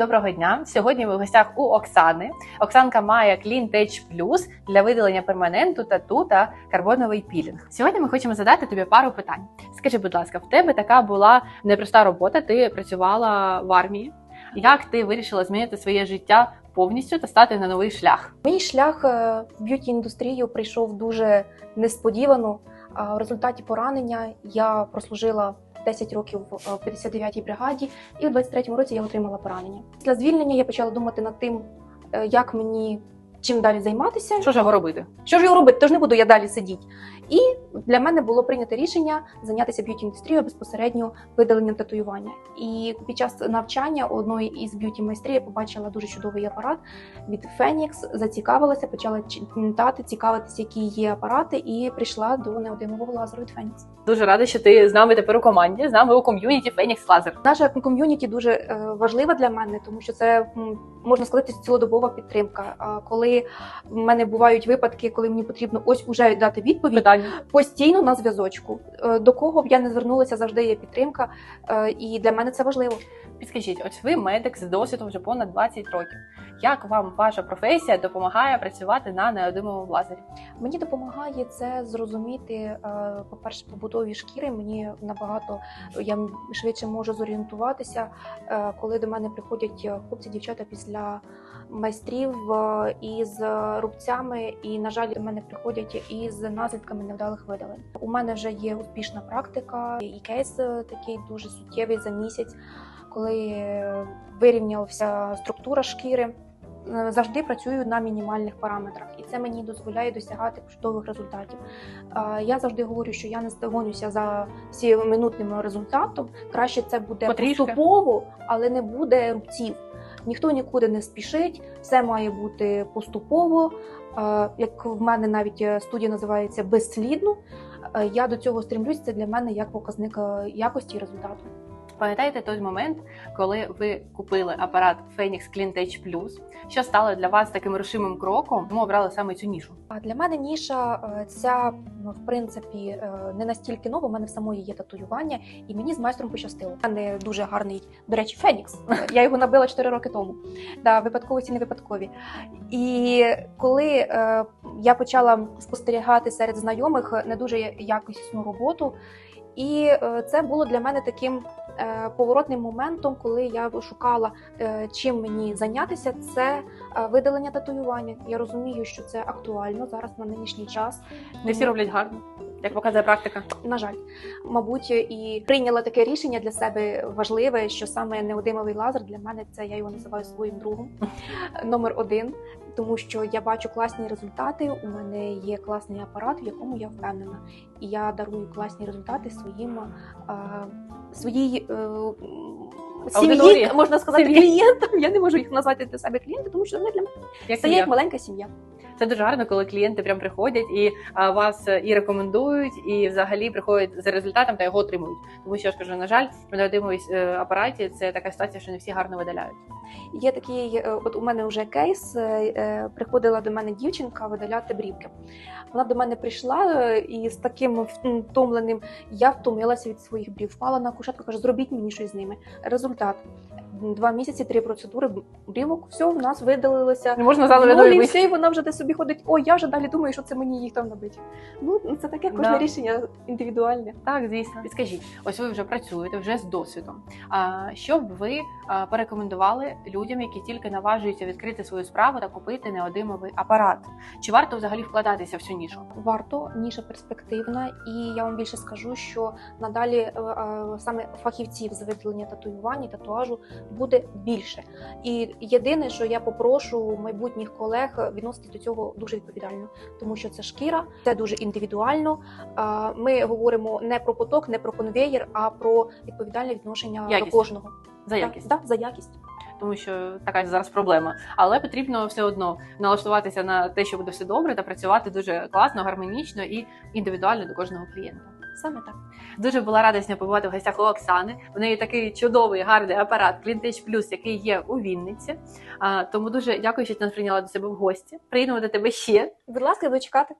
доброго дня. Сьогодні ми в гостях у Оксани. Оксанка має Clean Plus для видалення перманенту, тату та карбоновий пілінг. Сьогодні ми хочемо задати тобі пару питань. Скажи, будь ласка, в тебе така була непроста робота. Ти працювала в армії. Як ти вирішила змінити своє життя повністю та стати на новий шлях? Мій шлях е, в б'юті індустрію прийшов дуже несподівано. В результаті поранення я прослужила 10 років в 59-й бригаді, і у 23-му році я отримала поранення. Після звільнення я почала думати над тим, е, як мені чим далі займатися. Що ж його робити? Що ж його робити? Тож не буду я далі сидіти. І для мене було прийнято рішення зайнятися б'юті індустрією безпосередньо видаленням татуювання. І під час навчання одної із б'юті майстрів я побачила дуже чудовий апарат від Phoenix, зацікавилася, почала читати, цікавитися, які є апарати, і прийшла до неодимового лазеру від Phoenix. Дуже рада, що ти з нами тепер у команді, з нами у ком'юніті Phoenix Laser. Наша ком'юніті дуже е, важлива для мене, тому що це можна сказати цілодобова підтримка. А коли в мене бувають випадки, коли мені потрібно ось уже дати відповідь, Питання. постійно на зв'язочку. Е, До кого б я не звернулася, завжди є підтримка, е, і для мене це важливо. Підскажіть, ось ви медик з досвідом вже понад 20 років. Як вам ваша професія допомагає працювати на неодимовому лазері? Мені допомагає це зрозуміти. е, По-перше, побутові шкіри мені набагато я швидше можу зорієнтуватися, коли до мене приходять хлопці, дівчата після майстрів е, із рубцями, і на жаль, до мене приходять із наслідками невдалих видалень. У мене вже є успішна практика, і кейс е, такий дуже суттєвий за місяць, коли вирівнялася структура шкіри. Е, Завжди працюю на мінімальних параметрах, і це мені дозволяє досягати чудових результатів. Я завжди говорю, що я не здогонюся за сіюминутним результатом. Краще це буде Потрішки. поступово, але не буде рубців. Ніхто нікуди не спішить, все має бути поступово. Е, Як в мене навіть е, студія називається безслідно. Е, Я до цього стрімлюся Це для мене як показник якості і результату. Пам'ятаєте той момент, коли ви купили апарат Phoenix Clean Tech Plus? Що стало для вас таким рушимим кроком? Ми обрали саме цю нішу. А для мене ніша е, ця ну, в принципі е, не настільки нова. У мене в самої є татуювання, і мені з майстром пощастило. У мене дуже гарний, до речі, Фенікс. Я його набила 4 роки тому. Да, випадковості не випадкові. І коли е, я почала спостерігати серед знайомих не дуже якісну роботу. І е, це було для мене таким поворотним моментом, коли я шукала, е, чим мені зайнятися. Це е, видалення татуювання. Я розумію, що це актуально зараз на нинішній час. Не всі роблять гарно, як показує практика. На жаль, мабуть, і прийняла таке рішення для себе важливе, що саме неодимовий лазер для мене це я його називаю своїм другом номер один, тому що я бачу класні результати. У мене є класний апарат, в якому я впевнена, і я дарую класні результати своїм своїй. е, Сім'ї, можна сказати, Сім'ї. клієнтам. Я не можу їх назвати для себе клієнти, тому що вони для мене Як це є як маленька сім'я. Це дуже гарно, коли клієнти прям приходять і вас е, і рекомендують, і взагалі приходять за результатом та його отримують. Тому що я ж кажу, на жаль, в неодимовій е, апараті це така ситуація, що не всі гарно видаляють. Є такий, е, от у мене вже кейс. Приходила до мене дівчинка видаляти брівки. Вона до мене прийшла і з таким втомленим я втомилася від своїх брів. Впала на кушетку, каже, зробіть мені щось з ними. Результат. Два місяці, три процедури брівок, все в нас видалилося. Не можна Ну, заново і все, і вона вже десь собі ходить. Ой, я вже далі думаю, що це мені їх там набить. Ну це таке кожне Да. рішення індивідуальне. Так, звісно. Підскажіть, ось ви вже працюєте вже з досвідом. А що б ви порекомендували людям, які тільки наважуються відкрити свою справу та купити неодимовий апарат? Чи варто взагалі вкладатися в цю нішу? Варто ніша перспективна, і я вам більше скажу, що надалі е, саме фахівців з видалення татуювань і татуажу буде більше. І єдине, що я попрошу майбутніх колег відносити до цього дуже відповідально, тому що це шкіра, це дуже індивідуально. Ми говоримо не про поток, не про конвеєр, а про відповідальне відношення Якість. до кожного. За якість, Так, да, за якість. тому що така зараз проблема. Але потрібно все одно налаштуватися на те, що буде все добре, та працювати дуже класно, гармонічно і індивідуально до кожного клієнта. Саме так. Дуже була рада сьогодні побувати в гостях у Оксани. В неї такий чудовий гарний апарат Клінтич Плюс, який є у Вінниці. А, тому дуже дякую, що ти нас прийняла до себе в гості. Приїдемо до тебе ще. Будь ласка, буду чекати.